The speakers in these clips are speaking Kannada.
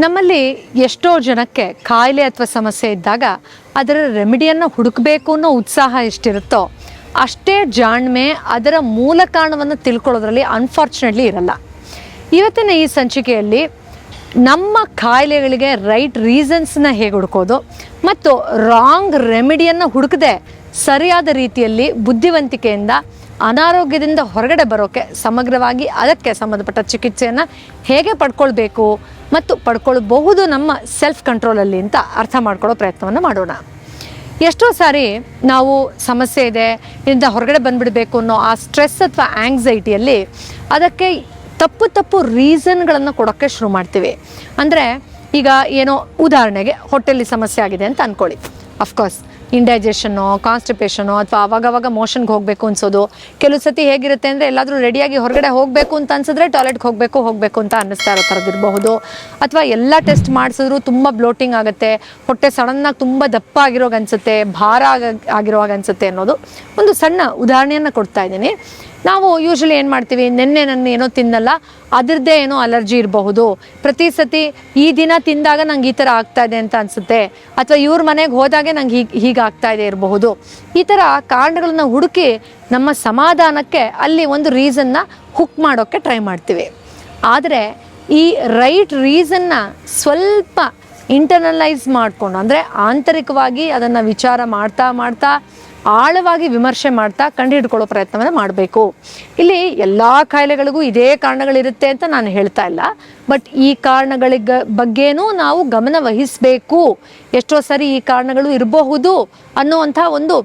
ನಮ್ಮಲ್ಲಿ ಎಷ್ಟೋ ಜನಕ್ಕೆ ಕಾಯಿಲೆ ಅಥವಾ ಸಮಸ್ಯೆ ಇದ್ದಾಗ ಅದರ ರೆಮಿಡಿಯನ್ನು ಹುಡುಕಬೇಕು ಅನ್ನೋ ಉತ್ಸಾಹ ಎಷ್ಟಿರುತ್ತೋ ಅಷ್ಟೇ ಜಾಣ್ಮೆ ಅದರ ಮೂಲ ಕಾರಣವನ್ನು ತಿಳ್ಕೊಳ್ಳೋದ್ರಲ್ಲಿ ಅನ್ಫಾರ್ಚುನೇಟ್ಲಿ ಇರಲ್ಲ. ಇವತ್ತಿನ ಈ ಸಂಚಿಕೆಯಲ್ಲಿ ನಮ್ಮ ಕಾಯಿಲೆಗಳಿಗೆ ರೈಟ್ ರೀಸನ್ಸ್ನ ಹೇಗೆ ಹುಡುಕೋದು ಮತ್ತು ರಾಂಗ್ ರೆಮಿಡಿಯನ್ನು ಹುಡುಕದೆ ಸರಿಯಾದ ರೀತಿಯಲ್ಲಿ ಬುದ್ಧಿವಂತಿಕೆಯಿಂದ ಅನಾರೋಗ್ಯದಿಂದ ಹೊರಗಡೆ ಬರೋಕ್ಕೆ ಸಮಗ್ರವಾಗಿ ಅದಕ್ಕೆ ಸಂಬಂಧಪಟ್ಟ ಚಿಕಿತ್ಸೆಯನ್ನು ಹೇಗೆ ಪಡ್ಕೊಳ್ಬೇಕು ಮತ್ತು ಪಡ್ಕೊಳ್ಬಹುದು ನಮ್ಮ ಸೆಲ್ಫ್ ಕಂಟ್ರೋಲಲ್ಲಿ ಅಂತ ಅರ್ಥ ಮಾಡ್ಕೊಳ್ಳೋ ಪ್ರಯತ್ನವನ್ನು ಮಾಡೋಣ. ಎಷ್ಟೋ ಸಾರಿ ನಾವು ಸಮಸ್ಯೆ ಇದೆ ಇದರಿಂದ ಹೊರಗಡೆ ಬಂದ್ಬಿಡಬೇಕು ಅನ್ನೋ ಆ ಸ್ಟ್ರೆಸ್ ಅಥವಾ ಆ್ಯಂಗ್ಸೈಟಿಯಲ್ಲಿ ಅದಕ್ಕೆ ತಪ್ಪು ತಪ್ಪು ರೀಸನ್ಗಳನ್ನು ಕೊಡೋಕ್ಕೆ ಶುರು ಮಾಡ್ತೀವಿ. ಅಂದರೆ ಈಗ ಏನೋ ಉದಾಹರಣೆಗೆ ಹೊಟ್ಟೆಲಿ ಸಮಸ್ಯೆ ಆಗಿದೆ ಅಂತ ಅಂದ್ಕೊಳ್ಳಿ ಅಫ್ಕೋರ್ಸ್ ಇಂಡೈಜೆಷನ್ನು ಕಾನ್ಸ್ಟಿಪೇಷನು ಅಥವಾ ಅವಾಗವಾಗ ಮೋಷನ್ಗೆ ಹೋಗಬೇಕು ಅನ್ಸೋದು, ಕೆಲವು ಸತಿ ಹೇಗಿರುತ್ತೆ ಅಂದರೆ ಎಲ್ಲಾದರೂ ರೆಡಿಯಾಗಿ ಹೊರಗಡೆ ಹೋಗಬೇಕು ಅಂತ ಅನ್ಸಿದ್ರೆ ಟಾಯ್ಲೆಟ್ಗೆ ಹೋಗಬೇಕು ಹೋಗಬೇಕು ಅಂತ ಅನ್ನಿಸ್ತಾ ಇರೋ ಥರದಿರಬಹುದು ಅಥವಾ ಎಲ್ಲ ಟೆಸ್ಟ್ ಮಾಡಿಸಿದ್ರು ತುಂಬ ಬ್ಲೋಟಿಂಗ್ ಆಗುತ್ತೆ, ಹೊಟ್ಟೆ ಸಡನ್ನಾಗಿ ತುಂಬ ದಪ್ಪ ಆಗಿರೋಗ ಅನ್ಸುತ್ತೆ, ಭಾರ ಆಗ, ಆಗಿರೋವಾಗ ಅನ್ಸುತ್ತೆ ಅನ್ನೋದು ಒಂದು ಸಣ್ಣ ಉದಾಹರಣೆಯನ್ನು ಕೊಡ್ತಾ ಇದ್ದೀನಿ. ನಾವು ಯೂಶಲಿ ಏನು ಮಾಡ್ತೀವಿ, ನಿನ್ನೆ ನನ್ನ ಏನೋ ತಿನ್ನಲ್ಲ ಅದರದ್ದೇ ಏನೋ ಅಲರ್ಜಿ ಇರಬಹುದು. ಪ್ರತಿ ಸತಿ ಈ ದಿನ ತಿಂದಾಗ ನಂಗೆ ಈ ಥರ ಆಗ್ತಾ ಇದೆ ಅಂತ ಅನಿಸುತ್ತೆ. ಅಥವಾ ಇವ್ರ ಮನೆಗೆ ಹೋದಾಗೆ ನಂಗೆ ಹೀಗೆ ಹೀಗೆ ಆಗ್ತಾ ಇದೆ ಇರಬಹುದು. ಈ ಥರ ಕಾರಣಗಳನ್ನ ಹುಡುಕಿ ನಮ್ಮ ಸಮಾಧಾನಕ್ಕೆ ಅಲ್ಲಿ ಒಂದು ರೀಸನ್ನ ಹುಕ್ ಮಾಡೋಕ್ಕೆ ಟ್ರೈ ಮಾಡ್ತೀವಿ. ಆದರೆ ಈ ರೈಟ್ ರೀಸನ್ನ ಸ್ವಲ್ಪ ಇಂಟರ್ನಲೈಸ್ ಮಾಡಿಕೊಂಡು, ಅಂದರೆ ಆಂತರಿಕವಾಗಿ ಅದನ್ನು ವಿಚಾರ ಮಾಡ್ತಾ ಮಾಡ್ತಾ ಆಳವಾಗಿ ವಿಮರ್ಶೆ ಮಾಡ್ತಾ ಕಂಡುಹಿಡ್ಕೊಳ್ಳೋ ಪ್ರಯತ್ನವನ್ನು ಮಾಡಬೇಕು. ಇಲ್ಲಿ ಎಲ್ಲ ಕಾಯಿಲೆಗಳಿಗೂ ಇದೇ ಕಾರಣಗಳಿರುತ್ತೆ ಅಂತ ನಾನು ಹೇಳ್ತಾ ಇಲ್ಲ. ಬಟ್ ಈ ಕಾರಣಗಳಿಗ ಬಗ್ಗೆನೂ ನಾವು ಗಮನ ವಹಿಸಬೇಕು. ಎಷ್ಟೋ ಸರಿ ಈ ಕಾರಣಗಳು ಇರಬಹುದು ಅನ್ನುವಂಥ ಒಂದು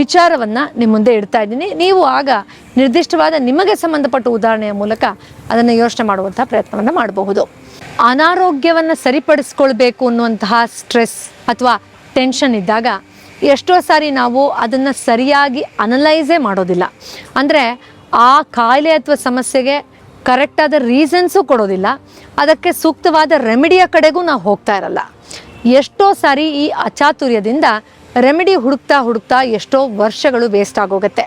ವಿಚಾರವನ್ನು ನಿಮ್ಮ ಮುಂದೆ ಇಡ್ತಾ ಇದ್ದೀನಿ. ನೀವು ಆಗ ನಿರ್ದಿಷ್ಟವಾದ ನಿಮಗೆ ಸಂಬಂಧಪಟ್ಟ ಉದಾಹರಣೆಯ ಮೂಲಕ ಅದನ್ನು ಯೋಚನೆ ಮಾಡುವಂಥ ಪ್ರಯತ್ನವನ್ನು ಮಾಡಬಹುದು. ಅನಾರೋಗ್ಯವನ್ನು ಸರಿಪಡಿಸ್ಕೊಳ್ಬೇಕು ಅನ್ನುವಂತಹ ಸ್ಟ್ರೆಸ್ ಅಥವಾ ಟೆನ್ಷನ್ ಇದ್ದಾಗ ಎಷ್ಟೋ ಸಾರಿ ನಾವು ಅದನ್ನು ಸರಿಯಾಗಿ ಅನಲೈಸೇ ಮಾಡೋದಿಲ್ಲ. ಅಂದರೆ ಆ ಕಾಯಿಲೆ ಅಥವಾ ಸಮಸ್ಯೆಗೆ ಕರೆಕ್ಟಾದ ರೀಸನ್ಸು ಕೊಡೋದಿಲ್ಲ. ಅದಕ್ಕೆ ಸೂಕ್ತವಾದ ರೆಮಿಡಿಯ ಕಡೆಗೂ ನಾವು ಹೋಗ್ತಾ ಇರಲ್ಲ. ಎಷ್ಟೋ ಸಾರಿ ಈ ಅಚಾತುರ್ಯದಿಂದ ರೆಮಿಡಿ ಹುಡುಕ್ತಾ ಹುಡುಕ್ತಾ ಎಷ್ಟೋ ವರ್ಷಗಳು ವೇಸ್ಟ್ ಆಗೋಗುತ್ತೆ.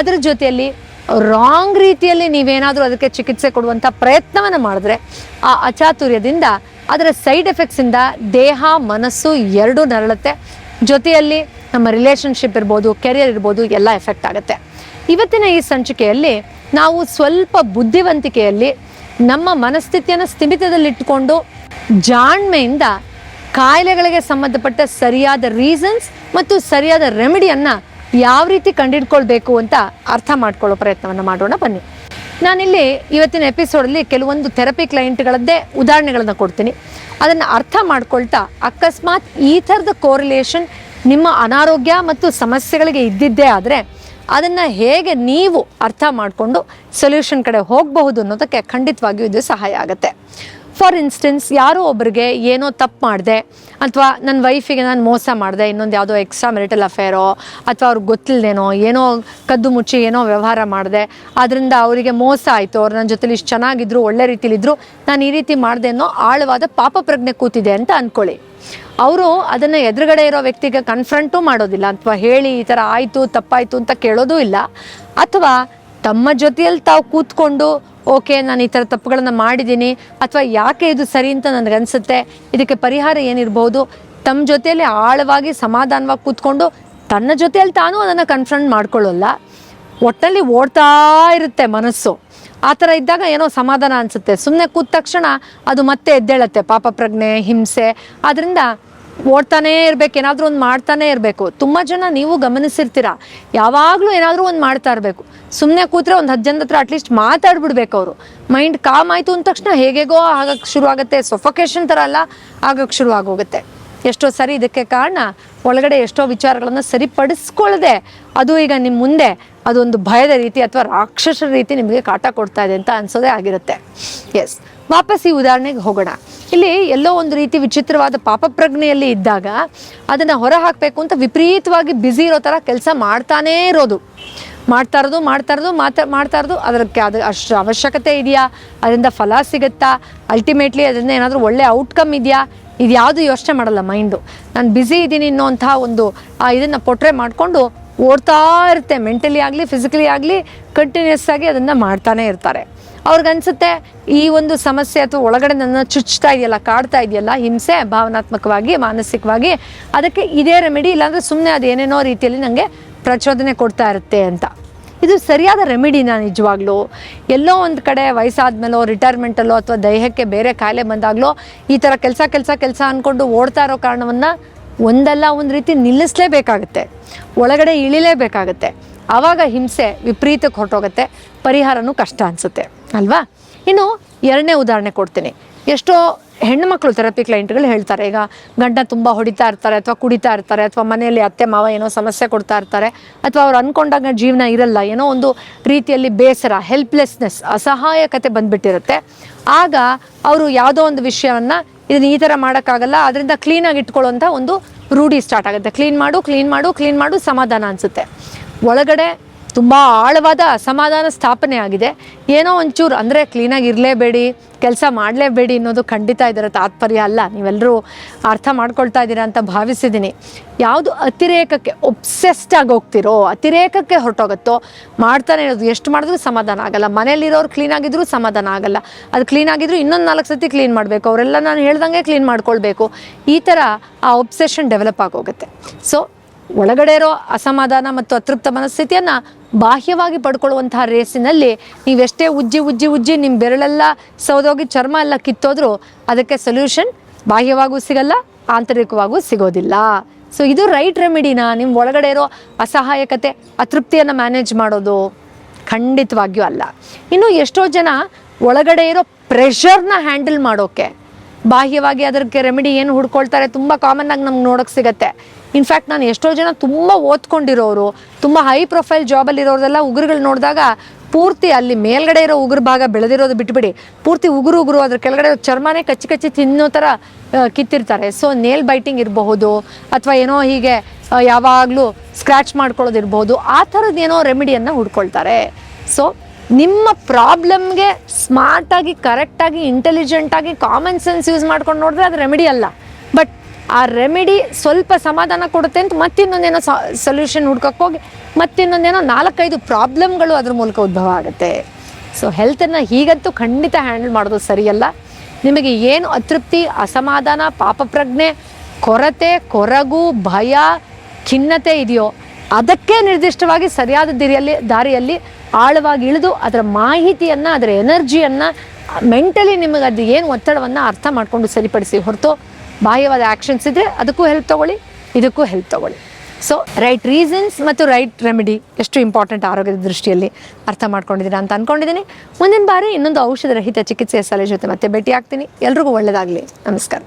ಅದರ ಜೊತೆಯಲ್ಲಿ ರಾಂಗ್ ರೀತಿಯಲ್ಲಿ ನೀವೇನಾದರೂ ಅದಕ್ಕೆ ಚಿಕಿತ್ಸೆ ಕೊಡುವಂಥ ಪ್ರಯತ್ನವನ್ನು ಮಾಡಿದ್ರೆ ಆ ಅಚಾತುರ್ಯದಿಂದ ಅದರ ಸೈಡ್ ಎಫೆಕ್ಟ್ಸಿಂದ ದೇಹ, ಮನಸ್ಸು ಎರಡೂ ನರಳುತ್ತೆ. ಜೊತೆಯಲ್ಲಿ ನಮ್ಮ ರಿಲೇಷನ್ಶಿಪ್ ಇರ್ಬೋದು ಕೆರಿಯರ್ ಇರ್ಬೋದು, ಎಲ್ಲ ಎಫೆಕ್ಟ್ ಆಗುತ್ತೆ. ಇವತ್ತಿನ ಈ ಸಂಚಿಕೆಯಲ್ಲಿ ನಾವು ಸ್ವಲ್ಪ ಬುದ್ಧಿವಂತಿಕೆಯಲ್ಲಿ ನಮ್ಮ ಮನಸ್ಥಿತಿಯನ್ನು ಸ್ಥಿಮಿತದಲ್ಲಿಟ್ಟುಕೊಂಡು ಜಾಣ್ಮೆಯಿಂದ ಕಾಯಿಲೆಗಳಿಗೆ ಸಂಬಂಧಪಟ್ಟ ಸರಿಯಾದ ರೀಸನ್ಸ್ ಮತ್ತು ಸರಿಯಾದ ರೆಮಿಡಿಯನ್ನು ಯಾವ ರೀತಿ ಕಂಡಿಡ್ಕೊಳ್ಬೇಕು ಅಂತ ಅರ್ಥ ಮಾಡ್ಕೊಳ್ಳೋ ಪ್ರಯತ್ನವನ್ನು ಮಾಡೋಣ. ಬನ್ನಿ. ನಾನಿಲ್ಲಿ ಇವತ್ತಿನ ಎಪಿಸೋಡಲ್ಲಿ ಕೆಲವೊಂದು ಥೆರಪಿ ಕ್ಲೈಂಟ್ಗಳದ್ದೇ ಉದಾಹರಣೆಗಳನ್ನು ಕೊಡ್ತೀನಿ. ಅದನ್ನು ಅರ್ಥ ಮಾಡ್ಕೊಳ್ತಾ ಅಕಸ್ಮಾತ್ ಈ ಥರದ ಕೋರಿಲೇಷನ್ ನಿಮ್ಮ ಅನಾರೋಗ್ಯ ಮತ್ತು ಸಮಸ್ಯೆಗಳಿಗೆ ಇದ್ದಿದ್ದೇ ಆದರೆ ಅದನ್ನು ಹೇಗೆ ನೀವು ಅರ್ಥ ಮಾಡಿಕೊಂಡು ಸೊಲ್ಯೂಷನ್ ಕಡೆ ಹೋಗಬಹುದು ಅನ್ನೋದಕ್ಕೆ ಖಂಡಿತವಾಗಿಯೂ ಇದು ಸಹಾಯ ಆಗುತ್ತೆ. ಫಾರ್ ಇನ್ಸ್ಟೆನ್ಸ್ ಯಾರೋ ಒಬ್ಬರಿಗೆ ಏನೋ ತಪ್ಪು ಮಾಡಿದೆ, ಅಥವಾ ನನ್ನ ವೈಫಿಗೆ ನಾನು ಮೋಸ ಮಾಡಿದೆ, ಇನ್ನೊಂದು ಯಾವುದೋ ಎಕ್ಸ್ಟ್ರಾ ಮೆರಿಟಲ್ ಅಫೇರೋ ಅಥವಾ ಅವ್ರಿಗೆ ಗೊತ್ತಿಲ್ಲದೇನೋ ಏನೋ ಕದ್ದು ಮುಚ್ಚಿ ಏನೋ ವ್ಯವಹಾರ ಮಾಡಿದೆ ಅದರಿಂದ ಅವರಿಗೆ ಮೋಸ ಆಯಿತು, ಅವ್ರು ನನ್ನ ಜೊತೆಲಿ ಇಷ್ಟು ಚೆನ್ನಾಗಿದ್ರು, ಒಳ್ಳೆ ರೀತಿಲಿದ್ರು, ನಾನು ಈ ರೀತಿ ಮಾಡಿದೆ ಅನ್ನೋ ಆಳವಾದ ಪಾಪ ಪ್ರಜ್ಞೆ ಕೂತಿದೆ ಅಂತ ಅಂದ್ಕೊಳ್ಳಿ ಅವರು ಅದನ್ನು ಎದುರುಗಡೆ ಇರೋ ವ್ಯಕ್ತಿಗೆ ಕನ್ಫ್ರಂಟೂ ಮಾಡೋದಿಲ್ಲ, ಅಥವಾ ಹೇಳಿ ಈ ಥರ ಆಯಿತು, ತಪ್ಪಾಯಿತು ಅಂತ ಕೇಳೋದೂ ಇಲ್ಲ. ಅಥವಾ ತಮ್ಮ ಜೊತೆಯಲ್ಲಿ ತಾವು ಕೂತ್ಕೊಂಡು ಓಕೆ, ನಾನು ಈ ಥರ ತಪ್ಪುಗಳನ್ನು ಮಾಡಿದ್ದೀನಿ ಅಥವಾ ಯಾಕೆ ಇದು ಸರಿ ಅಂತ ನನಗನ್ಸುತ್ತೆ, ಇದಕ್ಕೆ ಪರಿಹಾರ ಏನಿರ್ಬೋದು? ತಮ್ಮ ಜೊತೆಯಲ್ಲಿ ಆಳವಾಗಿ ಸಮಾಧಾನವಾಗಿ ಕೂತ್ಕೊಂಡು ತನ್ನ ಜೊತೆಯಲ್ಲಿ ತಾನೂ ಅದನ್ನು ಕನ್ಫ್ರಂಟ್ ಮಾಡ್ಕೊಳ್ಳೋಲ್ಲ. ಒಟ್ಟಲ್ಲಿ ಓಡ್ತಾ ಇರುತ್ತೆ ಮನಸ್ಸು. ಆ ಥರ ಇದ್ದಾಗ ಏನೋ ಸಮಾಧಾನ ಅನಿಸುತ್ತೆ. ಸುಮ್ಮನೆ ಕೂತ ತಕ್ಷಣ ಅದು ಮತ್ತೆ ಎದ್ದೇಳತ್ತೆ. ಪಾಪ ಪ್ರಜ್ಞೆ, ಹಿಂಸೆ. ಆದ್ದರಿಂದ ಓಡ್ತಾನೇ ಇರಬೇಕು, ಏನಾದರೂ ಒಂದು ಮಾಡ್ತಾನೇ ಇರಬೇಕು. ತುಂಬ ಜನ ನೀವು ಗಮನಿಸಿರ್ತೀರ? ಯಾವಾಗಲೂ ಏನಾದರೂ ಒಂದು ಮಾಡ್ತಾ ಇರಬೇಕು. ಸುಮ್ಮನೆ ಕೂತ್ರೆ ಒಂದು ಹತ್ತು ಜನದ ಹತ್ರ ಅಟ್ಲೀಸ್ಟ್ ಮಾತಾಡ್ಬಿಡ್ಬೇಕು ಅವರು. ಮೈಂಡ್ ಕಾಮ್ ಆಯಿತು ಅಂದ ತಕ್ಷಣ ಹೇಗೆಗೋ ಆಗಕ್ಕೆ ಶುರು ಆಗುತ್ತೆ ಸೊಫೊಕೇಶನ್ ಥರ ಅಲ್ಲ ಆಗಕ್ಕೆ ಶುರು ಆಗೋಗುತ್ತೆ ಎಷ್ಟೋ ಸರಿ ಇದಕ್ಕೆ ಕಾರಣ ಒಳಗಡೆ ಎಷ್ಟೋ ವಿಚಾರಗಳನ್ನು ಸರಿಪಡಿಸ್ಕೊಳ್ಳದೆ ಅದು ಈಗ ನಿಮ್ಮ ಮುಂದೆ ಅದೊಂದು ಭಯದ ರೀತಿ ಅಥವಾ ರಾಕ್ಷಸರ ರೀತಿ ನಿಮಗೆ ಕಾಟ ಕೊಡ್ತಾ ಇದೆ ಅಂತ ಅನ್ಸೋದೇ ಆಗಿರುತ್ತೆ. ಎಸ್ ವಾಪಸ್ ಈ ಉದಾಹರಣೆಗೆ ಹೋಗೋಣ. ಇಲ್ಲಿ ಎಲ್ಲೋ ಒಂದು ರೀತಿ ವಿಚಿತ್ರವಾದ ಪಾಪಪ್ರಜ್ಞೆಯಲ್ಲಿ ಇದ್ದಾಗ ಅದನ್ನು ಹೊರ ಹಾಕಬೇಕು ಅಂತ ವಿಪರೀತವಾಗಿ ಬ್ಯುಸಿ ಇರೋ ಥರ ಕೆಲಸ ಮಾಡ್ತಾನೇ ಇರೋದು. ಮಾಡ್ತಾ ಇರೋದು ಮಾಡ್ತಾ ಇರೋದು, ಮಾತಾ, ಮಾಡ್ತಾ ಇರೋದು. ಅದಕ್ಕೆ ಅದು ಅಷ್ಟು ಅವಶ್ಯಕತೆ ಇದೆಯಾ? ಅದರಿಂದ ಫಲ ಸಿಗುತ್ತಾ? ಅಲ್ಟಿಮೇಟ್ಲಿ ಅದರಿಂದ ಏನಾದರೂ ಒಳ್ಳೆ ಔಟ್ಕಮ್ ಇದೆಯಾ? ಇದು ಯಾವುದು ಯೋಚನೆ ಮಾಡಲ್ಲ ಮೈಂಡು ನಾನು ಬ್ಯುಸಿ ಇದ್ದೀನಿ ಅನ್ನೋಂಥ ಒಂದು ಇದನ್ನು ಪೊಟ್ರೆ ಮಾಡಿಕೊಂಡು ಓಡ್ತಾ ಇರುತ್ತೆ. ಮೆಂಟಲಿ ಆಗಲಿ ಫಿಸಿಕಲಿ ಆಗಲಿ ಕಂಟಿನ್ಯೂಸ್ ಆಗಿ ಅದನ್ನು ಮಾಡ್ತಾನೆ ಇರ್ತಾರೆ. ಅವ್ರಿಗನ್ಸುತ್ತೆ ಈ ಒಂದು ಸಮಸ್ಯೆ ಅಥವಾ ಒಳಗಡೆ ನನ್ನ ಚುಚ್ತಾ ಇದೆಯಲ್ಲ, ಕಾಡ್ತಾ ಇದೆಯಲ್ಲ, ಹಿಂಸೆ ಭಾವನಾತ್ಮಕವಾಗಿ, ಮಾನಸಿಕವಾಗಿ, ಅದಕ್ಕೆ ಇದೇ ರೆಮಿಡಿ ಇಲ್ಲಾಂದರೆ ಸುಮ್ಮನೆ ಅದು ಏನೇನೋ ರೀತಿಯಲ್ಲಿ ನನಗೆ ಪ್ರಚೋದನೆ ಕೊಡ್ತಾ ಇರುತ್ತೆ ಅಂತ. ಇದು ಸರಿಯಾದ ರೆಮಿಡಿನ ನಿಜವಾಗ್ಲೂ? ಎಲ್ಲೋ ಒಂದು ಕಡೆ ವಯಸ್ಸಾದ್ಮೇಲೋ ರಿಟೈರ್ಮೆಂಟಲ್ಲೋ ಅಥವಾ ದೇಹಕ್ಕೆ ಬೇರೆ ಕಾಯಿಲೆ ಬಂದಾಗಲೋ, ಈ ಥರ ಕೆಲಸ ಕೆಲಸ ಕೆಲಸ ಅಂದ್ಕೊಂಡು ಓಡ್ತಾ ಇರೋ ಕಾರಣವನ್ನು ಒಂದಲ್ಲ ಒಂದು ರೀತಿ ನಿಲ್ಲಿಸಲೇಬೇಕಾಗುತ್ತೆ. ಒಳಗಡೆ ಇಳಿಲೇಬೇಕಾಗುತ್ತೆ. ಆವಾಗ ಹಿಂಸೆ ವಿಪರೀತಕ್ಕೆ ಹೊರಟೋಗುತ್ತೆ, ಪರಿಹಾರನೂ ಕಷ್ಟ ಅನಿಸುತ್ತೆ. ಅಲ್ವಾ? ಇನ್ನು ಎರಡನೇ ಉದಾಹರಣೆ ಕೊಡ್ತೀನಿ. ಎಷ್ಟೋ ಹೆಣ್ಣುಮಕ್ಳು ಥೆರಪಿ ಕ್ಲೈಂಟ್ಗಳು ಹೇಳ್ತಾರೆ, ಈಗ ಗಂಡ ತುಂಬ ಹೊಡಿತಾ ಇರ್ತಾರೆ ಅಥವಾ ಕುಡಿತಾ ಇರ್ತಾರೆ ಅಥವಾ ಮನೆಯಲ್ಲಿ ಅತ್ತೆ, ಮಾವ ಏನೋ ಸಮಸ್ಯೆ ಕೊಡ್ತಾ ಇರ್ತಾರೆ ಅಥವಾ ಅವ್ರು ಅಂದ್ಕೊಂಡಾಗ ಜೀವನ ಇರಲ್ಲ, ಏನೋ ಒಂದು ರೀತಿಯಲ್ಲಿ ಬೇಸರ ಹೆಲ್ಪ್ಲೆಸ್ನೆಸ್ ಅಸಹಾಯಕತೆ ಬಂದ್ಬಿಟ್ಟಿರುತ್ತೆ. ಆಗ ಅವರು ಯಾವುದೋ ಒಂದು ವಿಷಯವನ್ನು ಇದನ್ನು ಈ ಥರ ಮಾಡೋಕ್ಕಾಗಲ್ಲ, ಅದರಿಂದ ಕ್ಲೀನಾಗಿ ಇಟ್ಕೊಳ್ಳೋಂಥ ಒಂದು ರೂಢಿ ಸ್ಟಾರ್ಟ್ ಆಗುತ್ತೆ. ಕ್ಲೀನ್ ಮಾಡು ಕ್ಲೀನ್ ಮಾಡು ಕ್ಲೀನ್ ಮಾಡು, ಸಮಾಧಾನ ಅನಿಸುತ್ತೆ. ಒಳಗಡೆ ತುಂಬ ಆಳವಾದ ಅಸಮಾಧಾನ ಸ್ಥಾಪನೆ ಆಗಿದೆ. ಏನೋ ಒಂಚೂರು ಅಂದರೆ ಕ್ಲೀನಾಗಿ ಇರಲೇಬೇಡಿ, ಕೆಲಸ ಮಾಡಲೇಬೇಡಿ ಅನ್ನೋದು ಖಂಡಿತ ಇದರ ತಾತ್ಪರ್ಯ ಅಲ್ಲ. ನೀವೆಲ್ಲರೂ ಅರ್ಥ ಮಾಡ್ಕೊಳ್ತಾ ಇದ್ದೀರಾ ಅಂತ ಭಾವಿಸಿದ್ದೀನಿ. ಯಾವುದು ಅತಿರೇಕಕ್ಕೆ ಒಬ್ಸೆಸ್ಟ್ ಆಗಿ ಹೋಗ್ತಿರೋ, ಅತಿರೇಕಕ್ಕೆ ಹೊರಟೋಗುತ್ತೋ, ಮಾಡ್ತಾನೆ ಇರೋದು ಎಷ್ಟು ಮಾಡಿದ್ರೂ ಸಮಾಧಾನ ಆಗಲ್ಲ. ಮನೇಲಿರೋರು ಕ್ಲೀನ್ ಆಗಿದ್ರೂ ಸಮಾಧಾನ ಆಗಲ್ಲ. ಅದು ಕ್ಲೀನ್ ಆಗಿದ್ರು ಇನ್ನೊಂದು ನಾಲ್ಕು ಸತಿ ಕ್ಲೀನ್ ಮಾಡಬೇಕು. ಅವರೆಲ್ಲ ನಾನು ಹೇಳ್ದಂಗೆ ಕ್ಲೀನ್ ಮಾಡ್ಕೊಳ್ಬೇಕು. ಈ ಥರ ಆ ಒಬ್ಸೆಷನ್ ಡೆವಲಪ್ ಆಗೋಗುತ್ತೆ. ಸೊ ಒಳಗಡೆ ಇರೋ ಅಸಮಾಧಾನ ಮತ್ತು ಅತೃಪ್ತ ಮನಸ್ಥಿತಿಯನ್ನು ಬಾಹ್ಯವಾಗಿ ಪಡ್ಕೊಳ್ಳುವಂತಹ ರೇಸಿನಲ್ಲಿ ನೀವೆಷ್ಟೇ ಉಜ್ಜಿ ಉಜ್ಜಿ ಉಜ್ಜಿ ನಿಮ್ಮ ಬೆರಳೆಲ್ಲ ಸೌದೋಗಿ ಚರ್ಮ ಎಲ್ಲ ಕಿತ್ತೋದ್ರೂ ಅದಕ್ಕೆ ಸೊಲ್ಯೂಷನ್ ಬಾಹ್ಯವಾಗೂ ಸಿಗಲ್ಲ, ಆಂತರಿಕವಾಗೂ ಸಿಗೋದಿಲ್ಲ. ಸೊ ಇದು ರೈಟ್ ರೆಮಿಡಿನ ನಿಮ್ಮ ಒಳಗಡೆ ಇರೋ ಅಸಹಾಯಕತೆ, ಅತೃಪ್ತಿಯನ್ನು ಮ್ಯಾನೇಜ್ ಮಾಡೋದು ಖಂಡಿತವಾಗಿಯೂ ಅಲ್ಲ. ಇನ್ನು ಎಷ್ಟೋ ಜನ ಒಳಗಡೆ ಇರೋ ಪ್ರೆಷರ್ನ ಹ್ಯಾಂಡಲ್ ಮಾಡೋಕ್ಕೆ ಬಾಹ್ಯವಾಗಿ ಅದಕ್ಕೆ ರೆಮಿಡಿ ಏನು ಹುಡ್ಕೊಳ್ತಾರೆ ತುಂಬ ಕಾಮನ್ ಆಗಿ ನಮ್ಗೆ ನೋಡೋಕೆ ಸಿಗತ್ತೆ. ಇನ್ಫ್ಯಾಕ್ಟ್ ನಾನು ಎಷ್ಟೋ ಜನ ತುಂಬ ಓದ್ಕೊಂಡಿರೋರು, ತುಂಬ ಹೈ ಪ್ರೊಫೈಲ್ ಜಾಬಲ್ಲಿ ಇರೋರೆಲ್ಲ ಉಗುರುಗಳು ನೋಡಿದಾಗ ಪೂರ್ತಿ ಅಲ್ಲಿ ಮೇಲ್ಗಡೆ ಇರೋ ಉಗುರು ಭಾಗ ಬೆಳೆದಿರೋದು ಬಿಟ್ಬಿಡಿ. ಪೂರ್ತಿ ಉಗುರು ಉಗುರು ಅದ್ರ ಕೆಳಗಡೆ ಚರ್ಮನೇ ಕಚ್ಚಿ ಕಚ್ಚಿ ತಿನ್ನೋ ಥರ ಕಿತ್ತಿರ್ತಾರೆ. ಸೊ ನೇಲ್ ಬೈಟಿಂಗ್ ಇರಬಹುದು, ಅಥವಾ ಏನೋ ಹೀಗೆ ಯಾವಾಗಲೂ ಸ್ಕ್ರ್ಯಾಚ್ ಮಾಡ್ಕೊಳ್ಳೋದಿರ್ಬೋದು ಆ ಥರದ್ದು ಏನೋ ರೆಮಿಡಿಯನ್ನು ಹುಡ್ಕೊಳ್ತಾರೆ. ಸೊ ನಿಮ್ಮ ಪ್ರಾಬ್ಲಮ್ಗೆ ಸ್ಮಾರ್ಟಾಗಿ ಕರೆಕ್ಟಾಗಿ ಇಂಟೆಲಿಜೆಂಟಾಗಿ ಕಾಮನ್ ಸೆನ್ಸ್ ಯೂಸ್ ಮಾಡ್ಕೊಂಡು ನೋಡಿದ್ರೆ ಅದು ರೆಮಿಡಿ ಅಲ್ಲ. ಬಟ್ ಆ ರೆಮಿಡಿ ಸ್ವಲ್ಪ ಸಮಾಧಾನ ಕೊಡುತ್ತೆ ಅಂತ ಮತ್ತಿನ್ನೊಂದೇನೋ ಸೊಲ್ಯೂಷನ್ ಹುಡ್ಕಕ್ಕೆ ಹೋಗಿ, ಮತ್ತಿನ್ನೊಂದೇನೋ ನಾಲ್ಕೈದು ಪ್ರಾಬ್ಲಮ್ಗಳು ಅದ್ರ ಮೂಲಕ ಉದ್ಭವ ಆಗುತ್ತೆ. ಸೊ ಹೆಲ್ತನ್ನು ಹೀಗಂತೂ ಖಂಡಿತ ಹ್ಯಾಂಡಲ್ ಮಾಡೋದು ಸರಿಯಲ್ಲ. ನಿಮಗೆ ಏನು ಅತೃಪ್ತಿ, ಅಸಮಾಧಾನ ಪಾಪಪ್ರಜ್ಞೆ ಕೊರತೆ, ಕೊರಗು, ಭಯ, ಖಿನ್ನತೆ ಇದೆಯೋ ಅದಕ್ಕೆ ನಿರ್ದಿಷ್ಟವಾಗಿ ಸರಿಯಾದ ದಿರಿಯಲ್ಲಿ, ದಾರಿಯಲ್ಲಿ ಆಳವಾಗಿ ಇಳಿದು ಅದರ ಮಾಹಿತಿಯನ್ನು, ಅದರ ಎನರ್ಜಿಯನ್ನು, ಮೆಂಟಲಿ ನಿಮಗೆ ಅದು ಏನು ಒತ್ತಡವನ್ನು ಅರ್ಥ ಮಾಡಿಕೊಂಡು ಸರಿಪಡಿಸಿ ಹೊರತು ಬಾಹ್ಯವಾದ ಆ್ಯಕ್ಷನ್ಸ್ ಇದ್ದರೆ ಅದಕ್ಕೂ ಹೆಲ್ಪ್ ತೊಗೊಳ್ಳಿ, ಇದಕ್ಕೂ ಹೆಲ್ಪ್ ತೊಗೊಳ್ಳಿ. ಸೊ ರೈಟ್ ರೀಸನ್ಸ್ ಮತ್ತು ರೈಟ್ ರೆಮಿಡಿ ಎಷ್ಟು ಇಂಪಾರ್ಟೆಂಟ್ ಆರೋಗ್ಯದ ದೃಷ್ಟಿಯಲ್ಲಿ ಅರ್ಥ ಮಾಡ್ಕೊಂಡಿದ್ದೀರಾ ಅಂತ ಅಂದ್ಕೊಂಡಿದ್ದೀನಿ ಮುಂದಿನ ಬಾರಿ ಇನ್ನೊಂದು ಔಷಧ ರಹಿತ ಚಿಕಿತ್ಸೆಯ ಸಲಹೆ ಜೊತೆ ಮತ್ತೆ ಭೇಟಿ ಆಗ್ತೀನಿ ಎಲ್ರಿಗೂ ಒಳ್ಳೆಯದಾಗಲಿ ನಮಸ್ಕಾರ.